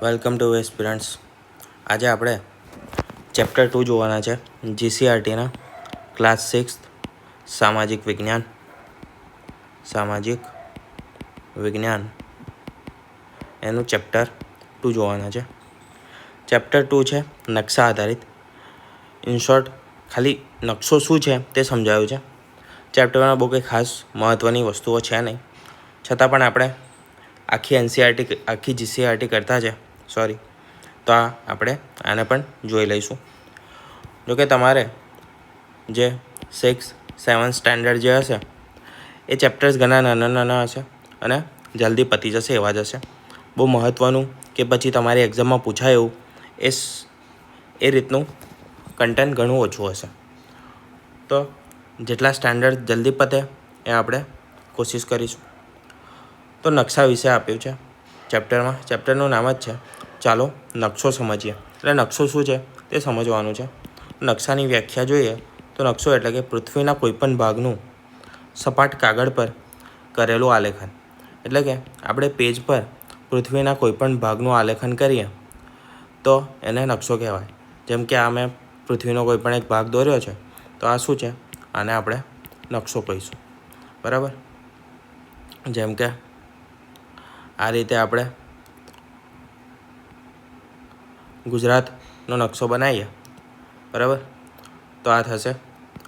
Welcome to aspirants આજે આપણે chapter two જોવાના છે, જીસીઆરટીના ક્લાસ સિક્સ, સામાજિક વિજ્ઞાન. સામાજિક વિજ્ઞાન. એનું ચેપ્ટર ટુ જોવાના છે. ચેપ્ટર ટુ છે, નકશા આધારિત. ઇન શોર્ટ, ખાલી નકશો શું છે તે સમજાયું છે. ચેપ્ટરમાં બહુ કંઈ ખાસ મહત્ત્વની વસ્તુઓ છે નહીં. છતાં પણ આપણે આખી એનસીઆરટી આખી જીસીઆરટી કરતા છે સોરી તો આ આપણે આને પણ જોઈ લઈશું. જોકે તમારે જે સિક્સ સેવન સ્ટાન્ડર્ડ જે હશે, એ ચેપ્ટર્સ ઘણા નાના નાના હશે અને જલ્દી પતી જશે એવા જ હશે. બહુ મહત્ત્વનું કે પછી તમારી એક્ઝામમાં પૂછાય એવું, એ એ રીતનું કન્ટેન્ટ ઘણું ઓછું હશે. તો જેટલા સ્ટાન્ડર્ડ જલ્દી પતે એ આપણે કોશિશ કરીશું. તો નકશા વિશે આપ્યું છે. ચેપ્ટરમાં ચેપ્ટરનું નામ જ છે. ચાલો નકશો સમજીએ. એટલે નકશો શું છે? તે સમજવાનું છે. નકશાની વ્યાખ્યા જોઈએ તો નકશો એટલે કે પૃથ્વીના કોઈપણ ભાગનું સપાટ કાગળ પર કરેલું આલેખન. એટલે કે આપણે પેજ પર પૃથ્વીના કોઈપણ ભાગનું આલેખન કરીએ તો એને નકશો કહેવાય. જેમ કે આ મેં પૃથ્વીનો કોઈ પણ એક ભાગ દોર્યો છે, તો આ શું છે? આને આપણે નકશો કહીશું. બરાબર? જેમ કે આ રીતે આપણે ગુજરાતનો નકશો બનાવીએ. બરાબર? તો આ થશે.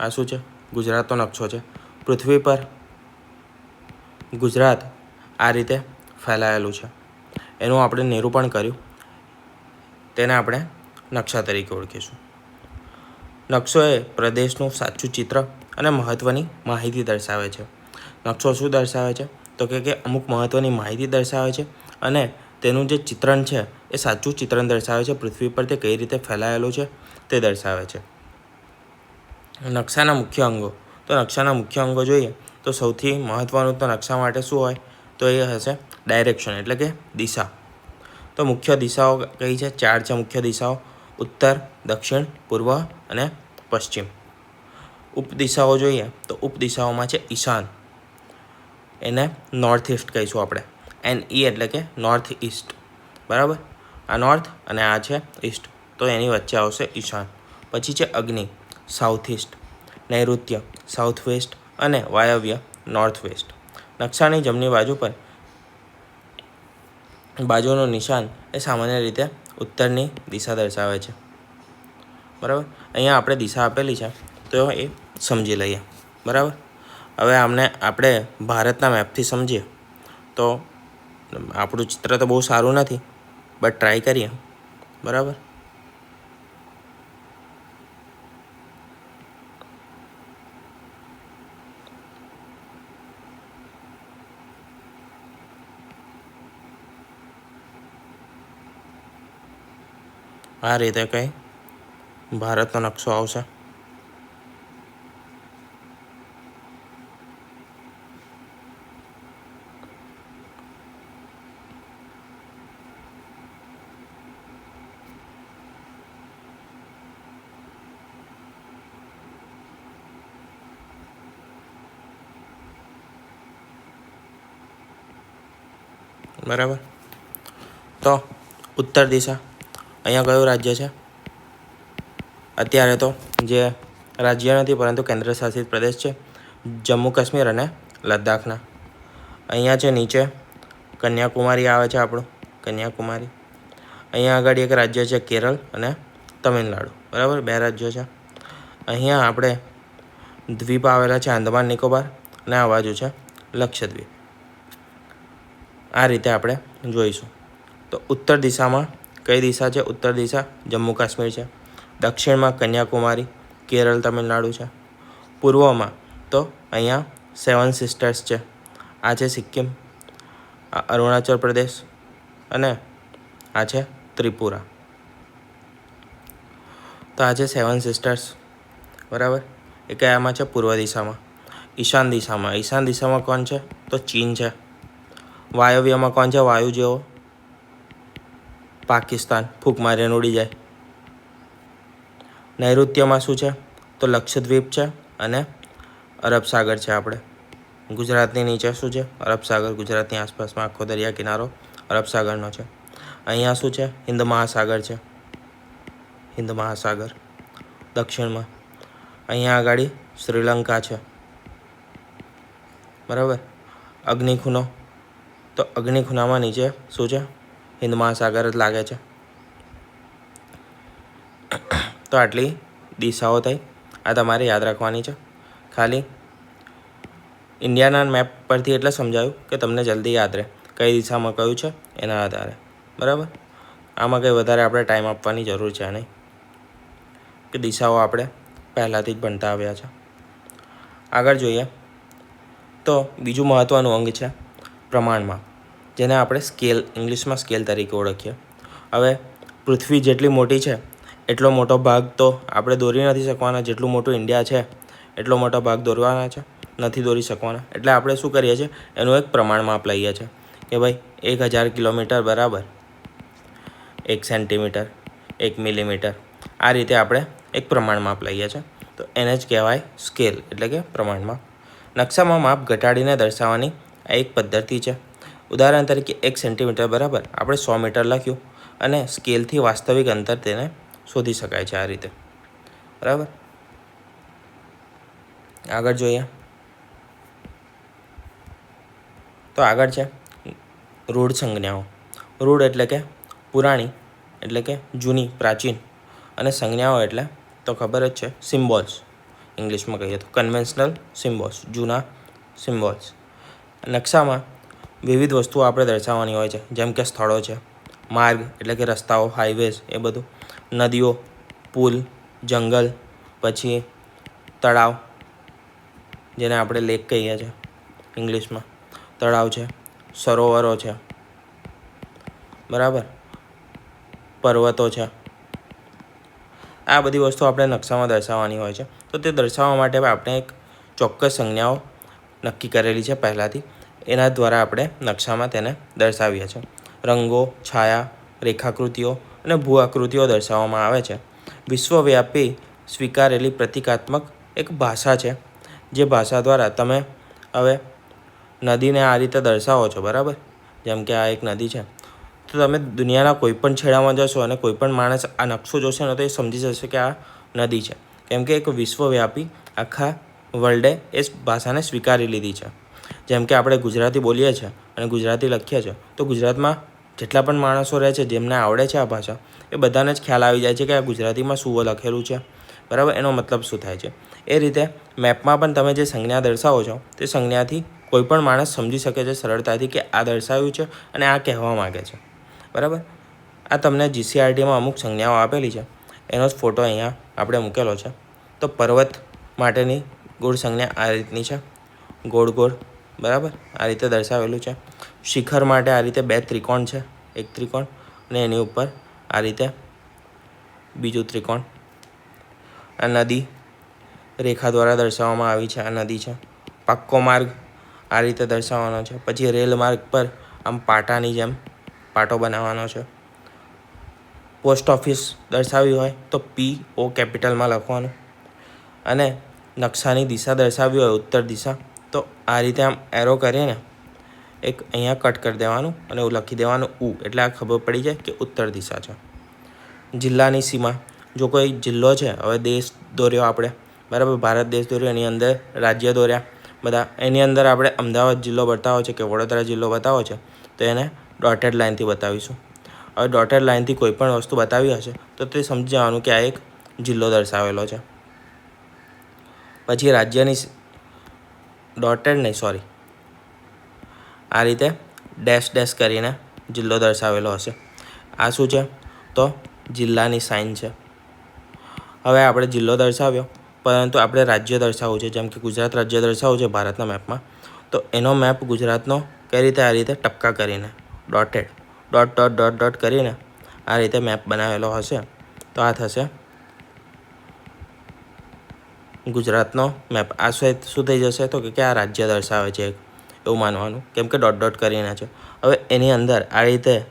આ શું છે? ગુજરાતનો નકશો છે. પૃથ્વી પર ગુજરાત આ રીતે ફેલાયેલું છે. એનું આપણે નિરૂપણ કર્યું. તેને આપણે નકશા તરીકે ઓળખીશું. નકશો એ પ્રદેશનું સાચું ચિત્ર અને મહત્ત્વની માહિતી દર્શાવે છે. નકશો શું દર્શાવે છે? તો કે કે અમુક મહત્ત્વની માહિતી દર્શાવે છે અને તેનું જે ચિત્રણ છે એ સાચું ચિત્રણ દર્શાવે છે. પૃથ્વી પર તે કઈ રીતે ફેલાયેલું છે તે દર્શાવે છે. નકશાના મુખ્ય અંગો. તો નકશાના મુખ્ય અંગો જોઈએ તો સૌથી મહત્ત્વનું તો નકશા માટે શું હોય? તો એ હશે ડાયરેક્શન એટલે કે દિશા. તો મુખ્ય દિશાઓ કઈ છે? ચાર છે મુખ્ય દિશાઓ. ઉત્તર, દક્ષિણ, પૂર્વ અને પશ્ચિમ. ઉપદિશાઓ જોઈએ તો ઉપદિશાઓમાં છે ઈશાન. એને નોર્થ ઇસ્ટ કહીશું આપણે. એન ઈ એટલે કે નોર્થ ઇસ્ટ બરાબર? આ નોર્થ અને આ છે ઈસ્ટ તો એની વચ્ચે આવશે ઈશાન. પછી છે અગ્નિ સાઉથ ઇસ્ટ નૈઋત્ય સાઉથ વેસ્ટ અને વાયવ્ય નોર્થ વેસ્ટ નકશાની જમણી બાજુ પર બાજુનું નિશાન એ સામાન્ય રીતે ઉત્તરની દિશા દર્શાવે છે. બરાબર? અહીંયા આપણે દિશા આપેલી છે, તો એ સમજી લઈએ. બરાબર? હવે આમને આપણે ભારતના મેપથી સમજીએ. તો આપણું ચિત્ર તો બહુ સારું નથી બટ ટ્રાય કરીએ. બરાબર? આ રીતે કંઈ ભારતનો નકશો આવશે. બરાબર? તો, ઉત્તર દિશા. અહીંયા કયું રાજ્ય છે? અત્યારે તો જે રાજ્ય નથી, પરંતુ કેન્દ્ર શાસિત પ્રદેશ છે, જમ્મુ કાશ્મીર અને લદ્દાખના. અહીંયા છે નીચે, કન્યાકુમારી આવે છે આપણું, કન્યાકુમારી. અહીંયા આગળ એક રાજ્ય છે કેરળ અને તમિલનાડુ. બરાબર? બે રાજ્યો છે. અહીંયા આપણે દ્વીપ આવેલા છે આંદમાન નિકોબાર અને આ બાજુ છે લક્ષદ્વીપ. આ રીતે આપણે જોઈશું. તો ઉત્તર દિશામાં કઈ દિશા છે? ઉત્તર દિશા જમ્મુ કાશ્મીર છે. દક્ષિણમાં કન્યાકુમારી, કેરળ, તમિલનાડુ છે. પૂર્વમાં તો અહીંયા સેવન સિસ્ટર્સ છે. આ છે સિક્કિમ, આ અરુણાચલ પ્રદેશ અને આ છે ત્રિપુરા. તો આ છે સેવન સિસ્ટર્સ. બરાબર? એ કયામાં છે? પૂર્વ દિશામાં. ઈશાન દિશામાં. ઈશાન દિશામાં કોણ છે? તો ચીન છે. વાયવ્યમાં કોણ છે? વાયુ જેવો. પાકિસ્તાન. ફૂંક મારીને ઉડી જાય. નૈઋત્યમાં શું છે? તો લક્ષદ્વીપ છે અને અરબ સાગર છે આપણે. ગુજરાતની નીચે શું છે? અરબ સાગર, ગુજરાતની આસપાસમાં આખો દરિયા કિનારો અરબ સાગરનો છે. અહીંયા શું છે? હિન્દ મહાસાગર છે. હિન્દ મહાસાગર. દક્ષિણમાં. અહીંયા આગળ શ્રીલંકા છે. બરાબર? અગ્નિખૂનો તો અગ્નિ ખૂણામાં નીચે શું છે? હિન્દ મહાસાગર જ લાગે છે. તો આટલી દિશાઓ થઈ. આ તમારે યાદ રાખવાની છે. ખાલી ઇન્ડિયાના મેપ પરથી એટલે સમજાયું કે તમને જલ્દી યાદ રહે. કઈ દિશામાં કયું છે? એના આધારે. બરાબર? આમાં કંઈ વધારે આપણે ટાઈમ આપવાની જરૂર છે નહીં. કે દિશાઓ આપણે પહેલાંથી જ ભણતા આવ્યા છે. આગળ જોઈએ. તો બીજું મહત્ત્વનું અંગ છે. પ્રમાણમાં, જેને આપણે સ્કેલ, ઇંગ્લિશમાં સ્કેલ તરીકે ઓળખીએ. હવે, પૃથ્વી જેટલી મોટી છે, એટલો મોટો ભાગ તો આપણે દોરી નથી શકવાના. જેટલું મોટું ઇન્ડિયા છે, એટલો મોટો ભાગ દોરવાના છે, નથી દોરી શકવાના. એટલે આપણે શું કરીએ છીએ, એનું એક પ્રમાણ માપ લઈએ છીએ કે ભાઈ, એક હજાર કિલોમીટર બરાબર, એક સેન્ટીમીટર, એક મિલીમીટર. આ રીતે આપણે એક પ્રમાણ માપ લઈએ છીએ. તો એને જ કહેવાય સ્કેલ, એટલે કે પ્રમાણમાં નકશામાં માપ ઘટાડીને દર્શાવવાની આ એક પદ્ધતિ છે. ઉદાહરણ તરીકે એક સેન્ટીમીટર બરાબર આપણે સો મીટર લખ્યું અને સ્કેલથી વાસ્તવિક અંતર તેને શોધી શકાય છે આ રીતે. બરાબર? આગળ જોઈએ. તો આગળ છે રૂઢ સંજ્ઞાઓ. રૂઢ એટલે કે પુરાણી, એટલે કે જૂની, પ્રાચીન અને સંજ્ઞાઓ એટલે તો ખબર જ છે, સિમ્બોલ્સ. ઇંગ્લિશમાં કહીએ તો કન્વેન્શનલ સિમ્બોલ્સ જૂના સિમ્બોલ્સ નકશામાં વિવિધ વસ્તુઓ આપણે દર્શાવવાની હોય છે, જેમ કે સ્થળો છે, માર્ગ, એટલે કે રસ્તાઓ હાઈવેઝ એ બધું. નદીઓ, પુલ, જંગલ, પછી તળાવ, જેને આપણે લેક કહીએ છીએ ઇંગ્લિશમાં. તળાવ છે, સરોવરો છે, બરાબર? પર્વતો છે. આ બધી વસ્તુ આપણે નકશામાં દર્શાવવાની હોય છે. તો તે દર્શાવવા માટે આપણે એક ચોક્કસ સંજ્ઞાઓ નક્કી કરેલી છે પહેલાંથી. એના દ્વારા આપણે નકશામાં તેને દર્શાવીએ છીએ. રંગો, છાયા, રેખાકૃતિઓ અને ભૂ આકૃતિઓ દર્શાવવામાં આવે છે. વિશ્વવ્યાપી સ્વીકારેલી પ્રતિકાત્મક એક ભાષા છે, જે ભાષા દ્વારા તમે હવે નદીને આ રીતે દર્શાવો છો, બરાબર? જેમ કે આ એક નદી છે. તો તમે દુનિયાના કોઈપણ છેડામાં જશો અને કોઈપણ માણસ આ નકશો જોશે ને તો એ સમજી જશે કે આ નદી છે. કેમ કે એક વિશ્વવ્યાપી આખા વર્લ્ડે એ ભાષાને સ્વીકારી લીધી છે. જેમ કે આપણે ગુજરાતી બોલીએ છીએ અને ગુજરાતી લખીએ છીએ, તો ગુજરાતમાં જેટલા પણ માણસો રહે છે, જેમને આવડે છે આ ભાષા, એ બધાને જ ખ્યાલ આવી જાય છે કે આ ગુજરાતીમાં શું લખેલું છે. બરાબર? એનો મતલબ શું થાય છે? એ રીતે મેપમાં પણ તમે જે સંજ્ઞા દર્શાવો છો, તે સંજ્ઞાથી કોઈ પણ માણસ સમજી શકે છે સરળતાથી કે આ દર્શાવ્યું છે અને આ કહેવા માગે છે. બરાબર? આ તમને જીસીઆરટીમાં અમુક સંજ્ઞાઓ આપેલી છે. એનો જ ફોટો અહીંયા આપણે મૂકેલો છે. તો પર્વત માટેની ગોળ સંજ્ઞા આ રીતની છે. ગોળ ગોળ, બરાબર? આ રીતે દર્શાવેલું છે. શિખર માટે આ રીતે બે ત્રિકોણ છે. એક ત્રિકોણ અને એની ઉપર આ રીતે બીજું ત્રિકોણ. આ નદી રેખા દ્વારા દર્શાવવામાં આવી છે. આ નદી છે. પાક્કો માર્ગ આ રીતે દર્શાવવાનો છે. પછી રેલ માર્ગ પર આમ પાટાની જેમ પાટો બનાવવાનો છે. પોસ્ટ ઓફિસ દર્શાવી હોય તો પી ઓ કેપિટલમાં લખવાનું. અને નકશાની દિશા દર્શાવી હોય, ઉત્તર દિશા, તો આ રીતે આમ એરો કરીને એક અહીંયા કટ કરી દેવાનું અને એવું લખી દેવાનું ઉ. એટલે આ ખબર પડી જાય કે ઉત્તર દિશા છે. જિલ્લાની સીમા. જો કોઈ જિલ્લો છે, હવે દેશ દોર્યો આપણે. બરાબર? ભારત દેશ દોર્યો, એની અંદર રાજ્ય દોર્યા. બધા એની અંદર આપણે અમદાવાદ જિલ્લો બતાવો છે કે વડોદરા જિલ્લો બતાવો છે, તો એને ડોટેડ લાઇનથી બતાવીશું. હવે ડોટેડ લાઇનથી કોઈ પણ વસ્તુ બતાવી હશે, તો તે સમજી કે આ એક જિલ્લો દર્શાવેલો છે. પછી રાજ્યની ડોટેડ નહીં સોરી આ રીતે ડેશ ડેશ કરીને જિલ્લો દર્શાવેલો હશે. આ શું છે? તો જિલ્લાની સાઇન છે. હવે આપણે જિલ્લો દર્શાવ્યો, પરંતુ આપણે રાજ્ય દર્શાવવું છે. જેમ કે ગુજરાત રાજ્ય દર્શાવવું છે ભારતના મેપમાં તો એનો મેપ ગુજરાતનો કઈ રીતે આ રીતે ટપકા કરીને dotted dot dot dot dot કરીને આ રીતે મેપ બનાવેલો હશે. તો આ થશે ગુજરાતનો મેપ આ શું થઈ જશે તો કે આ રાજ્ય દર્શાવે છે એવું માનવાનું. કેમ કે ડોટ ડોટ કરીને છે. હવે એની અંદર આ રીતે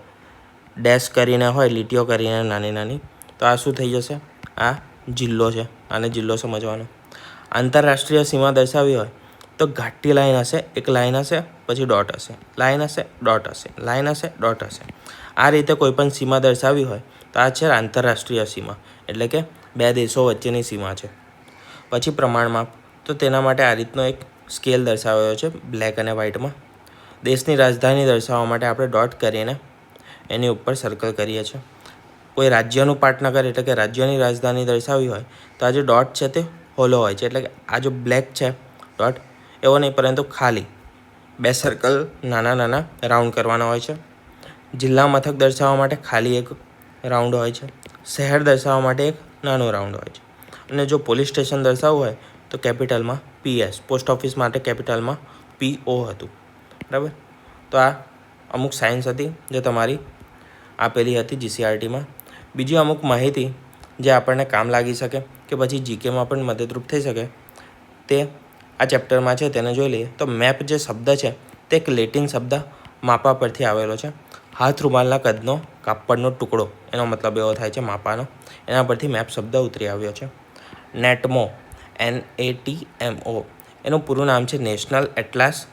ડેશ કરીને હોય, લીટીઓ કરીને નાની નાની, તો આ શું થઈ જશે? આ જિલ્લો છે. આને જિલ્લો સમજવાનો. આંતરરાષ્ટ્રીય સીમા દર્શાવી હોય, તો ઘાટી લાઈન હશે, એક લાઈન હશે, પછી ડોટ હશે. લાઈન હશે ડોટ હશે. લાઈન હશે ડોટ હશે. આ રીતે કોઈ પણ સીમા દર્શાવી હોય, તો આ છે આંતરરાષ્ટ્રીય સીમા. એટલે કે બે દેશો વચ્ચેની સીમા છે. પછી પ્રમાણમાપ તો તેના માટે આ રીતનો એક સ્કેલ દર્શાવ્યો છે બ્લેક અને વ્હાઇટમાં. દેશની રાજધાની દર્શાવવા માટે આપણે ડોટ કરીને એની ઉપર સર્કલ કરીએ છીએ. કોઈ રાજ્યનું પાટનગર એટલે કે રાજ્યની રાજધાની દર્શાવી હોય, તો આ જે ડોટ છે તે હોલો હોય છે. એટલે કે આ જો બ્લેક છે ડોટ, એવો નહીં, પરંતુ ખાલી બે સર્કલ નાના નાના રાઉન્ડ કરવાના હોય છે. જિલ્લા મથક દર્શાવવા માટે ખાલી એક રાઉન્ડ હોય છે. શહેર દર્શાવવા માટે એક નાનો રાઉન્ડ હોય છે. અને જો પોલીસ સ્ટેશન દર્શાવવું હોય તો કેપિટલમાં પીએસ પોસ્ટ ઓફિસ માટે કેપિટલમાં પીઓ હતું. બરાબર? તો આ અમુક સાયન્સ હતી જે તમારી આપેલી હતી જીસીઆરટીમાં બીજી અમુક માહિતી જે આપણને કામ લાગી શકે કે પછી જીકેમાં પણ મદદરૂપ થઈ શકે, તે આ ચેપ્ટરમાં છે, તેને જોઈ લઈએ. તો મેપ જે શબ્દ છે, તે એક લેટિન શબ્દ માપા પરથી આવેલો છે. હાથ રૂમાલના કદનો કાપડનો ટુકડો, એનો મતલબ એવો થાય છે માપાનો. એના પરથી મેપ શબ્દ ઉતરી આવ્યો છે. NATMO, N A T M O. એનું પૂરું નામ છે national atlas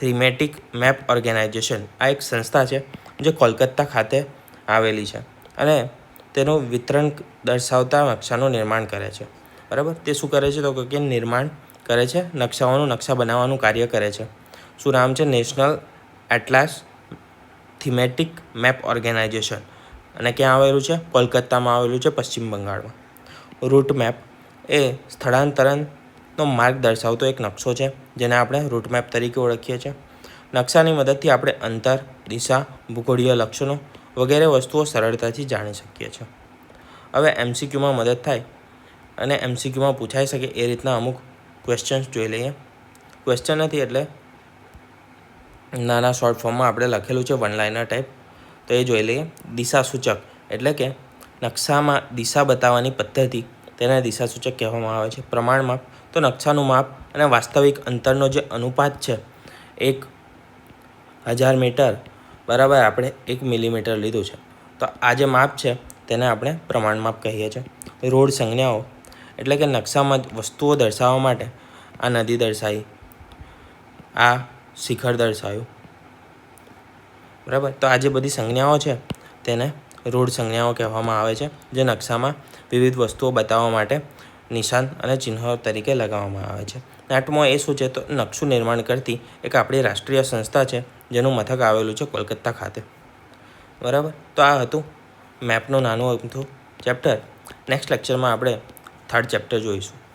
thematic map organisation. આ એક સંસ્થા છે જે કોલકાતા ખાતે આવેલી છે અને તેનું વિતરણ દર્શાવતા નકશાનું નિર્માણ કરે છે. બરાબર? તે શું કરે છે? તો કે નિર્માણ કરે છે, નકશાઓનું નકશા બનાવવાનું કાર્ય કરે છે. શું નામ છે? National atlas thematic map organisation. અને ક્યાં આવેલું છે? કોલકાતામાં આવેલું છે, પશ્ચિમ બંગાળમાં. રૂટ મેપ એ સ્થળાંતરણનો માર્ગ દર્શાવતો એક નકશો છે, જેને આપણે રૂટ મેપ તરીકે ઓળખીએ છીએ. નકશાની મદદથી આપણે અંતર, દિશા, ભૂગોળીય લક્ષણો વગેરે વસ્તુઓ સરળતાથી જાણી શકીએ છીએ. હવે એમસીક્યુમાં મદદ થાય અને એમસીક્યુમાં પૂછાઈ શકે એ રીતના અમુક ક્વેશ્ચન્સ જોઈ લઈએ. ક્વેશ્ચન નથી એટલે નાના શોર્ટ ફોર્મમાં આપણે લખેલું છે વન લાઇનર ટાઈપ તો એ જોઈ લઈએ. દિશા સૂચક એટલે કે નકશામાં દિશા બતાવવાની પદ્ધતિ તેને દિશાસૂચક કહેવામાં આવે છે. પ્રમાણ માપ તો નકશાનું માપ અને વાસ્તવિક અંતરનો જે અનુપાત છે, એક હજાર મીટર બરાબર આપણે એક મિલીમીટર લીધું છે. તો આ જે માપ છે, તેને આપણે પ્રમાણ માપ કહીએ છીએ. રોડ સંજ્ઞાઓ એટલે કે નકશામાં વસ્તુઓ દર્શાવવા માટે આ નદી દર્શાવી, આ શિખર દર્શાવ્યું. બરાબર? તો આ જે બધી સંજ્ઞાઓ છે, તેને રોડ સંજ્ઞાઓ કહેવામાં આવે છે, જે નકશામાં વિવિધ વસ્તુઓ બતાવવા માટે નિશાન અને ચિહ્નો તરીકે લગાવવામાં આવે છે. નાટમાં એ શું છે તો નકશું નિર્માણ કરતી એક આપણી રાષ્ટ્રીય સંસ્થા છે, જેનું મથક આવેલું છે કોલકાતા ખાતે. બરાબર? તો આ હતું મેપનું નાનું અમથું ચેપ્ટર. નેક્સ્ટ લેક્ચરમાં આપણે થર્ડ ચેપ્ટર જોઈશું.